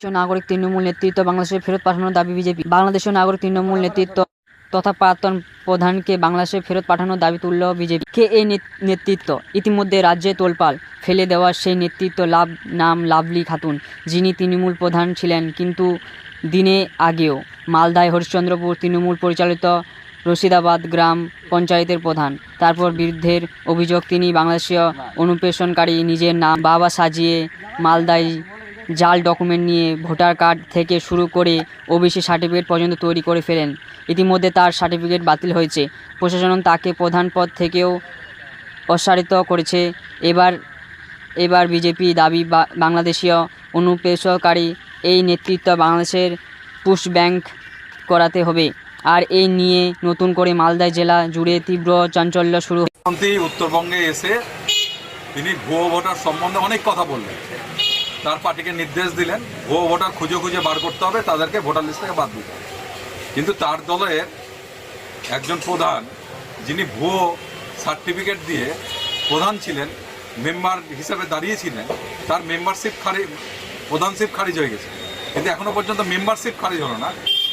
নাগরিক তৃণমূল নেতৃত্ব বাংলাদেশে ফেরত পাঠানোর দাবি বিজেপি। বাংলাদেশের নাগরিক তৃণমূল নেতৃত্ব তথা প্রাক্তন প্রধানকে বাংলাদেশে ফেরত পাঠানোর দাবি তুলল বিজেপি। কে এই নেতৃত্ব? ইতিমধ্যে রাজ্যে তোলপাল, ফেলে দেওয়া সেই নেতৃত্ব লাভ নাম লাভলি খাতুন, যিনি তৃণমূল প্রধান ছিলেন কিন্তু দিনে আগেও মালদায় হরিশ্চন্দ্রপুর তৃণমূল পরিচালিত রশিদাবাদ গ্রাম পঞ্চায়েতের প্রধান। তারপর বিরুদ্ধের অভিযোগ তিনি বাংলাদেশীয় অনুপ্রেষণকারী নিজের নাম বাবা সাজিয়ে মালদায় জাল ডকুমেন্ট নিয়ে ভোটার কার্ড থেকে শুরু করে ওবিসি সার্টিফিকেট পর্যন্ত তৈরি করে ফেলেন। ইতিমধ্যে তার সার্টিফিকেট বাতিল হয়েছে। প্রশাসন তাকে প্রধান পদ থেকেও অসারিত করেছে। এবার এবার বিজেপি দাবি বাংলাদেশীয় অনুপ্রেষণকারী এই নেতৃত্ব বাংলাদেশের পুশ ব্যাংক করাতে হবে। আর এই নিয়ে নতুন করে মালদা জেলা জুড়ে তীব্র চাঞ্চল্য শুরু উত্তরবঙ্গে এসে তিনি ভুয়ো ভোটার সম্বন্ধে অনেক কথা বললেন। তার পার্টিকে নির্দেশ দিলেন ভুয়ো ভোটার খুঁজে খুঁজে বার করতে হবে, তাদেরকে ভোটার লিস্ট থেকে বাদ দিতে হবে। কিন্তু তার দলের একজন প্রধান, যিনি ভুয়ো সার্টিফিকেট দিয়ে প্রধান ছিলেন, মেম্বার হিসাবে দাঁড়িয়েছিলেন তার মেম্বারশিপ খারি প্রধানশিপ খারিজ হয়ে গেছে। কিন্তু এখনও পর্যন্ত মেম্বারশিপ খারিজ হলো না।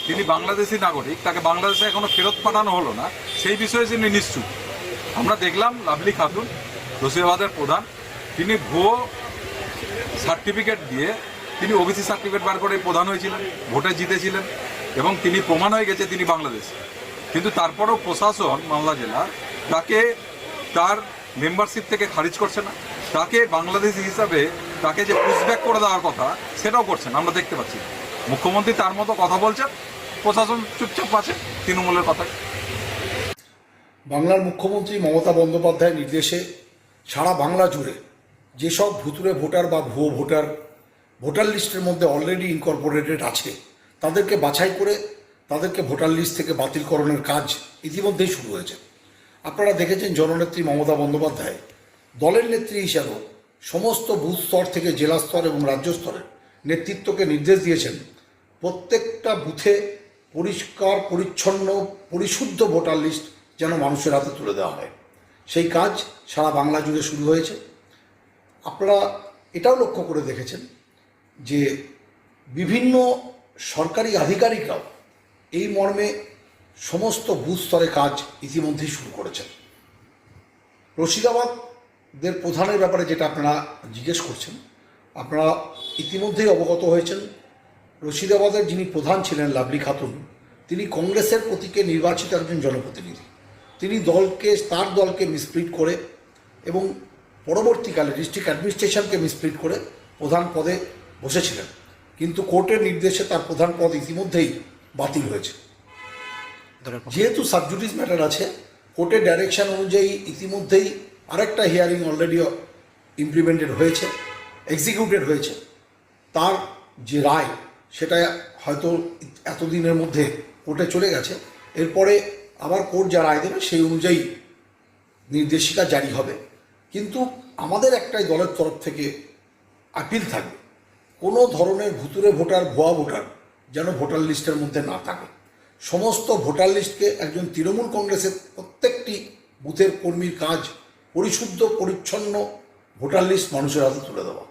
তিনি বাংলাদেশি নাগরিক, তাকে বাংলাদেশে এখনও ফেরত পাঠানো হলো না। সেই বিষয়ে তিনি নিশ্চুপ। আমরা দেখলাম লাভলি খাতুন, রশিদাবাদের প্রধান। তিনি ভুয়ো সার্টিফিকেট দিয়ে তিনি ওবিসি সার্টিফিকেট বার করে প্রধান হয়েছিলেন, ভোটে জিতেছিলেন এবং তিনি প্রমাণ হয়ে গেছে তিনি বাংলাদেশ। কিন্তু তারপরেও প্রশাসন মালদা জেলা তাকে তার মেম্বারশিপ থেকে খারিজ করছে না। তাকে বাংলাদেশি হিসাবে তাকে যে পুশব্যাক করে দেওয়ার কথা সেটাও করছেন আমরা দেখতে পাচ্ছি। মুখ্যমন্ত্রী তার মতো কথা বলছেন, প্রশাসন চুপচাপ আছে তৃণমূলের কথায়। বাংলার মুখ্যমন্ত্রী মমতা বন্দ্যোপাধ্যায়ের নির্দেশে সারা বাংলা জুড়ে যেসব ভুতুরে ভোটার বা ভুয়ো ভোটার ভোটার লিস্টের মধ্যে অলরেডি ইনকর্পোরেটেড আছে, তাদেরকে বাছাই করে তাদেরকে ভোটার লিস্ট থেকে বাতিলকরণের কাজ ইতিমধ্যেই শুরু হয়েছে। আপনারা দেখেছেন জননেত্রী মমতা বন্দ্যোপাধ্যায় দলের নেত্রী হিসাবেও সমস্ত বুথ স্তর থেকে জেলা স্তর এবং রাজ্য স্তরের নেতৃত্বকে নির্দেশ দিয়েছেন প্রত্যেকটা বুথে পরিষ্কার, পরিচ্ছন্ন, পরিশুদ্ধ ভোটার লিস্ট যেন মানুষের হাতে তুলে দেওয়া হয়। সেই কাজ সারা বাংলা জুড়ে শুরু হয়েছে। আপনারা এটাও লক্ষ্য করে দেখেছেন যে বিভিন্ন সরকারি আধিকারিকরাও এই মর্মে সমস্ত বুথ স্তরে কাজ ইতিমধ্যেই শুরু করেছেন। রশিদাবাদের প্রধানের ব্যাপারে যেটা আপনারা জিজ্ঞেস করছেন, আপনারা ইতিমধ্যেই অবগত হয়েছেন, রশিদাবাদের যিনি প্রধান ছিলেন লাভলি খাতুন, তিনি কংগ্রেসের প্রতীকে নির্বাচিত একজন জনপ্রতিনিধি। তিনি দলকে, তার দলকে মিসপ্রিট করে এবং পরবর্তীকালে ডিস্ট্রিক্ট অ্যাডমিনিস্ট্রেশনকে মিসপ্রিট করে প্রধান পদে বসেছিলেন। কিন্তু কোর্টের নির্দেশে তার প্রধান পদ ইতিমধ্যেই বাতিল হয়েছে। যেহেতু সাবজুডিস ম্যাটার আছে কোর্টের ডাইরেকশন অনুযায়ী ইতিমধ্যেই আরেকটা হিয়ারিং অলরেডি ইমপ্লিমেন্টেড হয়েছে এক্সিকিউটেড হয়েছে। তার যে রায় সেটা হয়তো এতদিনের মধ্যে কোর্টে চলে গেছে। এরপরে আবার কোর্ট যা রায় দেবে সেই অনুযায়ী নির্দেশিকা জারি হবে। কিন্তু আমাদের একটাই দলের তরফ থেকে আপিল থাকবে। কোনো ধরনের ভুতুরে ভোটার, ভুয়া ভোটার যেন ভোটার লিস্টের মধ্যে না থাকে। সমস্ত ভোটার লিস্টকে একজন তৃণমূল কংগ্রেসের প্রত্যেকটি বুথের কর্মীর কাজ পরিশুদ্ধ, পরিচ্ছন্ন ভোটার লিস্ট মানুষের হাতে তুলে দেওয়া।